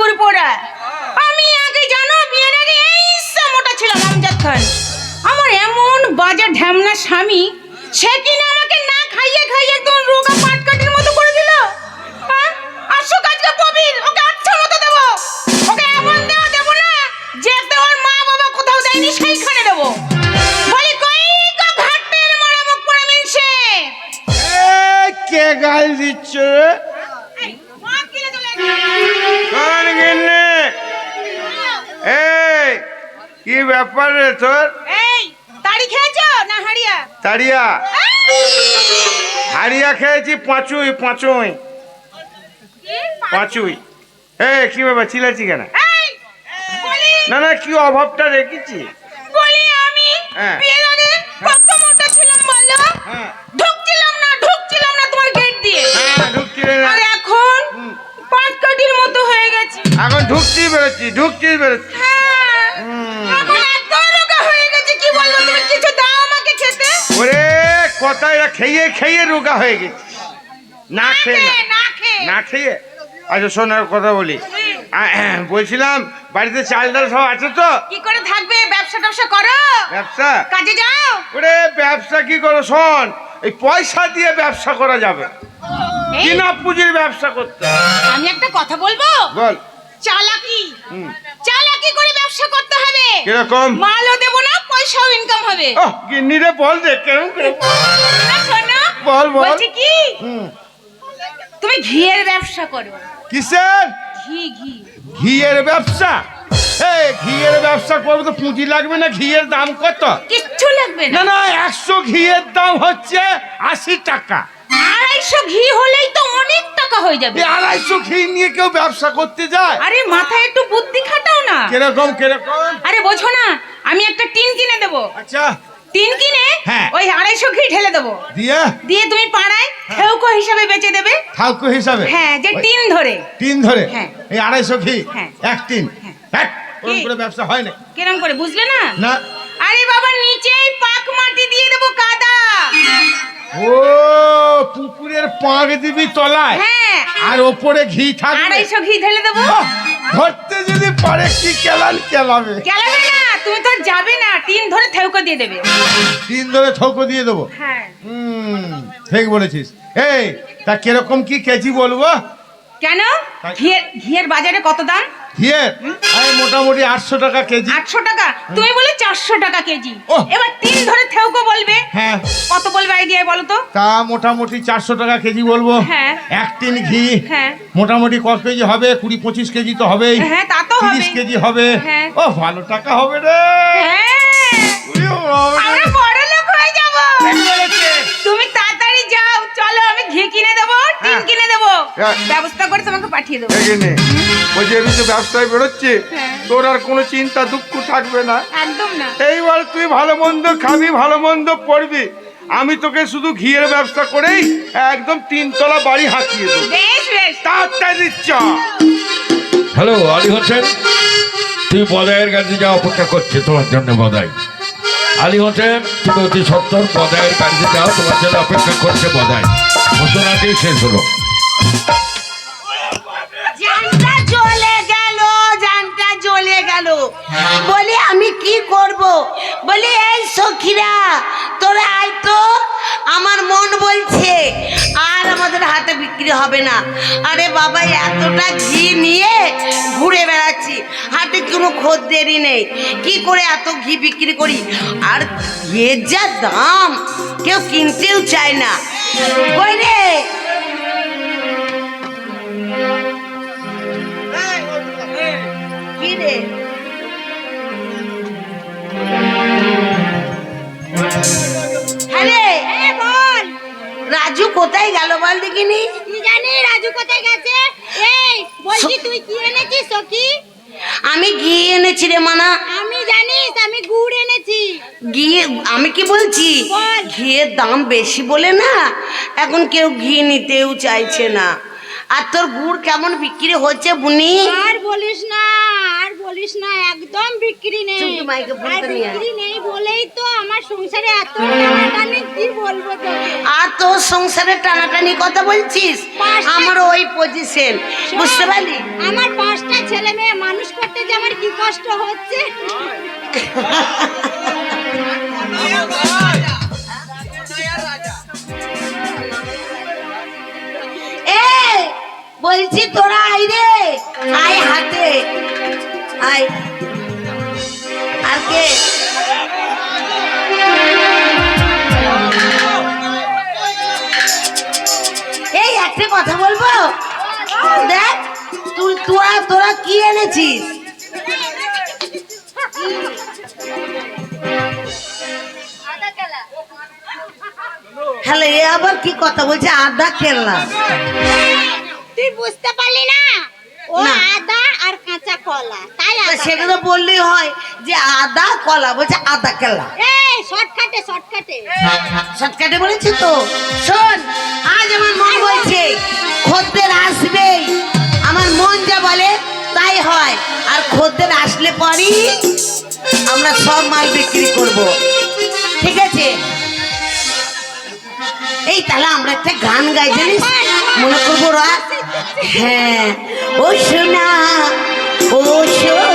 করে পড়া। আমি আগে জানো বিয়ের আগে এই মোটা ছিলাম আমজাদ খান। আমার এমন বাজে ঢ্যামনা স্বামী সে কিনা আমাকে না খাইয়ে খাইয়ে একদম রোগা পাটকাঠির মতো করে দিল। হ্যাঁ? আসো কাজকে প্রবীর ওকে আচ্ছা মতো দেবো। ওকে এমন দেওয়া দেবো না যে ওর মা বাবা কোথাও দেয়নি সেইখানে দেবো। বলি কই গো ঘাটের মারা মুখ পড়ে মিলছে এ, কে গাল দিচ্ছ গিন্নি। এই কি ব্যাপার রে তোর? এই তাড়ি খেয়েছো না হাড়িয়া? তাড়িয়া হারিয়া খেয়েছি পাঁচুই পাঁচুই। পাঁচুই। এ কি ব্যাপার চিলাচ্ছি কেন? না না কি অভাবটা রেখেছি? বলি আমি হ্যাঁ। বিয়ের আগে কত মোটা ছিলাম বলো? হ্যাঁ। ঢুকছিলাম না ঢুকছিলাম না তোমার গেট দিয়ে। হ্যাঁ ঢুকছিলে না। পাঁচ কাঠির মতো হয়ে গেছে। এখন ঢুকছি বেরোচ্ছি ঢুকছি বেরোচ্ছি হ্যাঁ এখন এত রোগা হয়ে গেছে কি বলব তুমি কিছু দাও আমাকে খেতে? ওরে কথায় খেয়ে খেয়ে রোগা হয়ে গেছি। না খেয়ে না। না খেয়ে। না খেয়ে। আচ্ছা শোনার কথা বলি। বলছিলাম বাড়িতে চাল ডাল সব আছে তো? কি করে থাকবে? ব্যবসা টবসা করো? ব্যবসা? কাজে যাও। ওরে ব্যবসা কি করো শোন এই পয়সা দিয়ে ব্যবসা করা যাবে কিনা পুঁজির ব্যবসা করতে। আমি একটা কথা বলব? বল। চালাকি। চালাকি করে ব্যবসা করতে হবে। কীরকম? মালও দেবো না পয়সাও ইনকাম হবে। গিন্নি রে বল দে কেমন বল, বল। বলছি কি? তুমি ঘিয়ের ব্যবসা করো। কিসের? ঘি ঘি। ঘিয়ের ব্যবসা? ঘিয়ের ব্যবসা করব তো পুঁজি লাগবে না ঘিয়ের দাম কত? কিচ্ছু লাগবে না। না না একশো ঘিয়ের দাম হচ্ছে আশি টাকা। আড়াইশো ঘি হলেই তো অনেক টাকা হয়ে যাবে। আড়াইশো ঘি নিয়ে কেউ ব্যবসা করতে যায়? আরে মাথায় একটু বুদ্ধি খাটাও না। কীরকম কীরকম? আরে বোঝো না আমি একটা টিন কিনে দেবো। আচ্ছা। টিন কিনে হ্যাঁ। ওই আড়াইশো ঘি ঢেলে দেবো। দিয়ে? দিয়ে তুমি পাড়ায় খেউকো হিসাবে বেচে দেবে। ঠাকুর হিসাবে? হ্যাঁ যে টিন ধরে। টিন ধরে? হ্যাঁ। এই আড়াইশো ঘি? হ্যাঁ। এক টিন? হ্যাঁ। করে ব্যবসা হয় না। কিরম করে বুঝলে না? না। আরে বাবা নিচেই পাক মাটি দিয়ে দেবো কাদা। ও পুকুরের পাঁক দিবি তলায়। হ্যাঁ। আর ওপরে ঘি থাকবে। আড়াইশো ঘি ঢেলে দেবো। ধরতে যদি পারে কি কেলান কেলাবে? গেলাবে না তুমি তো যাবে না টিন ধরে থেউকো দিয়ে দেবে। টিন ধরে ঠৌকো দিয়ে দেবো। হ্যাঁ। ঠিক বলেছিস। এই তা কীরকম কি কেজি বলব? কেন? ঘিয়ের ঘিয়ের বাজারে কত দাম? ঘিয়ের আরে মোটামুটি আটশো টাকা কেজি। আটশো টাকা? তুমি বলে চারশো টাকা কেজি। এবার তিন ধরে থেউকো বলবে। হ্যাঁ। কত বলবে আইডিয়ায় বলো তো? তা মোটামুটি চারশো টাকা কেজি বলব। হ্যাঁ। এক টিন ঘি। হ্যাঁ। মোটামুটি কত কেজি হবে? কুড়ি পঁচিশ কেজি তো হবেই। হ্যাঁ, তা তো হবেই। কেজি হবে। হ্যাঁ। ও ভালো টাকা হবে রে। হ্যাঁ। আমরা বড় ব্যবস্থা করে তোমাকে পাঠিয়ে দেবো। এখানে ওই যে আমি যে ব্যবসায় বেরোচ্ছে হ্যাঁ। তোর আর কোনো চিন্তা দুঃখ থাকবে না। একদম না। এইবার তুই ভালো মন্দ খাবি ভালো মন্দ পড়বি আমি তোকে শুধু ঘিয়ের ব্যবসা করেই একদম তিনতলা বাড়ি হাঁকিয়ে দেবো। বেশ বেশ। তাড়াতাড়ি চ হ্যালো আলী হোসেন। তুই বদায়ের কাছে যা অপেক্ষা করছে তোমার জন্য বদায় আলী হোসেন তুমি অতি সত্তর বদায়ের কাছে যাও তোমার জন্য অপেক্ষা করছে বদাই। ঘোষণাটি শেষ হলো। জানটা জ্বলে গেল, জানটা গেল। বলি, আমি কি করব? বলি, এই সখীরা, তোরা আয় তো, আমার মন বলছে, আর আমাদের হাতে বিক্রি হবে না। আরে বাবা, এতটা ঘি নিয়ে ঘুরে বেড়াচ্ছি, হাতে কোনো খদ্দেরই নেই। কি করে এত ঘি বিক্রি করি? আর ঘিয়ের যা দাম, কেউ কিনতেও চায় না। রে কোথায় গেল বল দেখিনি? কি জানি রাজু কোথায় গেছে? এই বলছি তুই কি এনেছিস সখি? আমি ঘি এনেছি রে মানা। আমি জানিস আমি গুড় এনেছি। ঘি আমি কি বলছি? বল। ঘিয়ের দাম বেশি বলে না এখন কেউ ঘি নিতেও চাইছে না। আর তোর গুড় কেমন বিক্রি হচ্ছে বুনি? আর বলিস না আর বলিস না একদম বিক্রি নেই। বিক্রি নেই বলেই তো সংসারে এত টানাটানি কি বলব আর তোর সংসারে টানাটানি কথা বলছিস? আমার ওই পজিশন বুঝতে পারলি? আমার পাঁচটা ছেলে বলতে যে আমার কি কষ্ট হচ্ছে? এ বলছি তোরা আই রে আয় হাতে। আয়। আর কে? কথা বলব? দেখ তুই তোরা তোরা কি এনেছিস? হ্যালো এ আবার কি কথা বলছে? আদা খেললাম তুই বুঝতে পারলি না? ও আদা আর কাঁচা কলা। তাই সেটা তো বললেই হয় যে আদা কলা বলছে আদা কেলা শর্টকাটে শর্টকাটে। শর্টকাটে বলেছি তো? শোন আজ আমার মন বলছে খদ্দের আসবেই আমার মন যা বলে, তাই হয়। আর খদ্দের আসলে পরই আমরা সব মাল বিক্রি করব। ঠিক আছে? এই তাহলে আমরা একটা গান গাই, জানিস? মনে করব রাত হ্যাঁ। ও সোনা ও সোনা।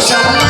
Shama.